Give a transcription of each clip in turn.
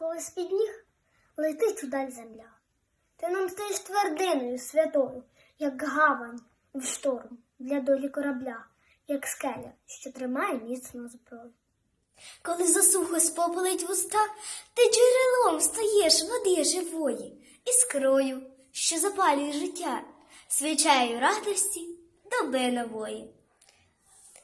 тебе з-під ніг, летить удаль земля. Ти нам стаєш твердиною святою, як гавань в шторм для долі корабля, як скеля, що тримає міцно зброю. Коли засухо спопалить вуста, ти джерелом стаєш води живої, іскрою, що запалює життя, свічаю радості доби нової.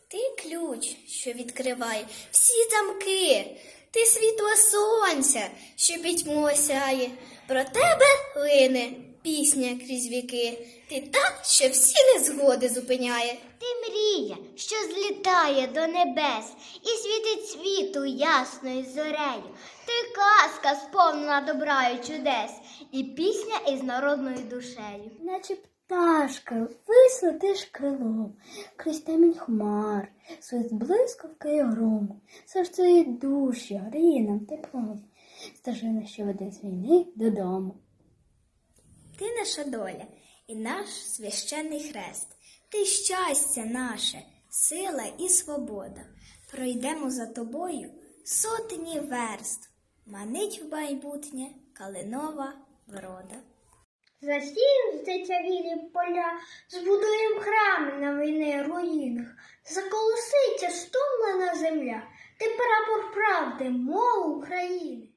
Ти ключ, що відкриває всі замки, ти світло сонця, що пітьму осяє. Про тебе лине пісня крізь віки. Ти так, що всі незгоди зупиняє. Ти мрія, що злітає до небес і світить світу ясною зорею. Ти казка сповнена добра і чудес, і пісня із народною душею. Наче пташка, вислетиш крилом, крізь темінь хмар, свист блискавки і грому, серце і душі гріє нам теплом, стежина, що веде з війни додому. Ти наша доля і наш священний хрест. Ти щастя наше, сила і свобода. Пройдемо за тобою сотні верст. Манить в майбутнє калинова врода. Засієм здичавілі поля, збудуємо храми на війни руїнах, заколоситься стомлена земля, ти прапор правди, мов України.